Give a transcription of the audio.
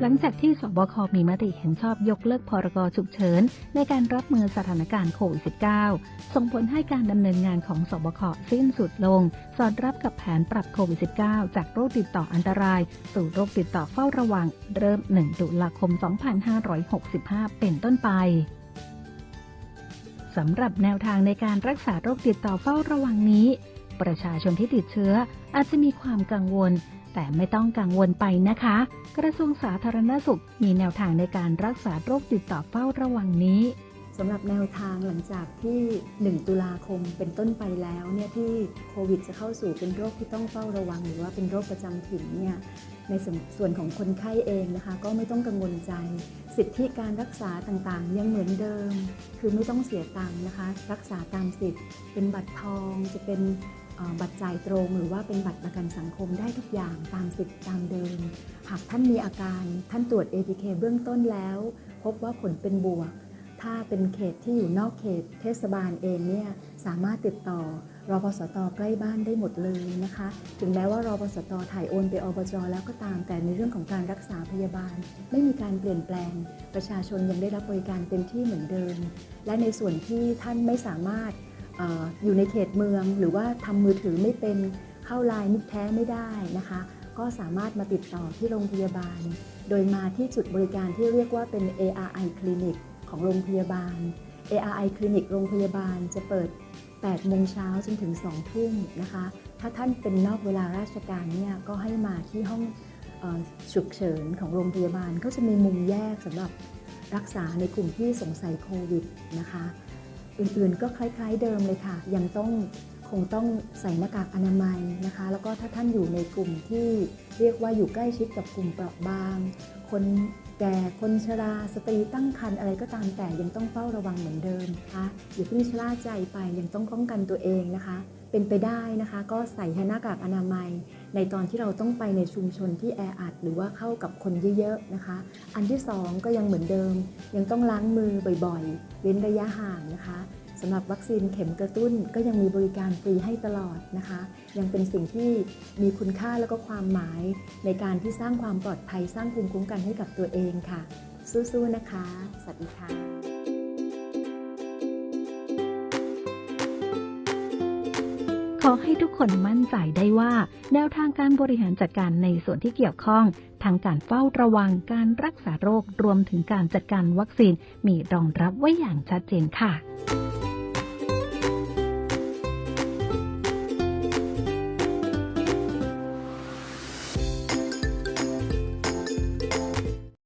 หลังจากที่สบคมีมติเห็นชอบยกเลิกพรกฉุกเฉิน ในการรับมือสถานการณ์โควิด -19 ส่งผลให้การดำเนินงานของสบคสิ้นสุดลง สอดรับกับแผนปรับโควิด -19 จากโรคติดต่ออันตราย สู่โรคติดต่อเฝ้าระวัง เริ่ม 1 ตุลาคม 2565 เป็นต้นไปสำหรับแนวทางในการรักษาโรคติดต่อเฝ้าระวังนี้ ประชาชนที่ติดเชื้ออาจจะมีความกังวล แต่ไม่ต้องกังวลไปนะคะ กระทรวงสาธารณสุขมีแนวทางในการรักษาโรคติดต่อเฝ้าระวังนี้สำหรับแนวทางหลังจากที่ 1 ตุลาคมเป็นต้นไปแล้วเนี่ยที่โควิดจะเข้าสู่เป็นโรคที่ต้องเฝ้าระวัง หรือว่าเป็นโรคประจำถิ่นเนี่ยในส่วนส่วนของคนไข้เองนะคะ ก็ไม่ต้องกังวลใจ สิทธิการรักษาต่างๆ ยังเหมือนเดิม คือไม่ต้องเสียตังค์นะคะ รักษาตามสิทธิ์ เป็นบัตรทองจะเป็น บัตรจ่ายตรงหรือว่าเป็นบัตรประกันสังคมได้ทุกอย่างตามสิทธิ์ตามเดิม หากท่านมีอาการท่านตรวจ ATK เบื้องต้นแล้ว พบว่าผลเป็นบวก ถ้าเป็นเขตที่อยู่นอกเขตเทศบาลเองเนี่ยสามารถติดต่อรพสตใกล้บ้านได้หมดเลยนะคะ ถึงแม้ว่ารพสตถ่ายโอนไปอบจแล้วก็ตามแต่ในเรื่องของการรักษาพยาบาล ไม่มีการเปลี่ยนแปลง ประชาชนยังได้รับบริการเต็มที่เหมือนเดิม และในส่วนที่ท่านไม่สามารถ อยู่ในเขตเมืองหรือว่าทำมือถือไม่เป็นเข้าไลน์มิตรแท้ไม่ได้นะคะ ก็สามารถมาติดต่อที่โรงพยาบาล โดยมาที่จุดบริการที่เรียกว่าเป็น ARI Clinic ของโรงพยาบาล ARI Clinic โรงพยาบาลจะเปิด 8 โมงเช้าจนถึง 2 ทุ่มนะคะ ถ้าท่านเป็นนอกเวลาราชการเนี่ยก็ให้มาที่ห้องฉุกเฉินของโรงพยาบาลก็จะมีมุมแยกสำหรับรักษาในกลุ่มที่สงสัยโควิดนะคะ อื่นๆ ก็คล้ายๆเดิมเลยค่ะ ยังต้องคงต้องใส่หน้ากากอนามัยนะคะ แล้วก็ถ้าท่านอยู่ในกลุ่มที่เรียกว่าอยู่ใกล้ชิดกับกลุ่มเปราะบาง คน แก่คนชราสตรีตั้งครรภ์อะไรก็ตามแต่ยังต้องเฝ้าระวังเหมือนเดิมนะคะอย่าเพิ่งชะล่าใจไปยังต้องป้องกันตัวเองนะคะ เป็นไปได้นะคะ ก็ใส่หน้ากากอนามัย ในตอนที่เราต้องไปในชุมชนที่แออัดหรือว่าเข้ากับคนเยอะๆนะคะ อันที่สองก็ยังเหมือนเดิม ยังต้องล้างมือบ่อยๆ เว้นระยะห่างนะคะ สำหรับวัคซีนเข็มกระตุ้นก็ยังมีบริการฟรีให้ตลอดนะคะ ยังเป็นสิ่งที่มีคุณค่าแล้วก็ความหมายในการที่สร้างความปลอดภัยสร้างภูมิคุ้มกันให้กับตัวเองค่ะ สู้ๆนะคะ สวัสดีค่ะขอให้ทุกคนมั่นใจได้ว่า แนวทางการบริหารจัดการในส่วนที่เกี่ยวข้องทั้งการเฝ้าระวังการรักษาโรครวมถึงการจัดการวัคซีนมีรองรับไว้อย่างชัดเจนค่ะ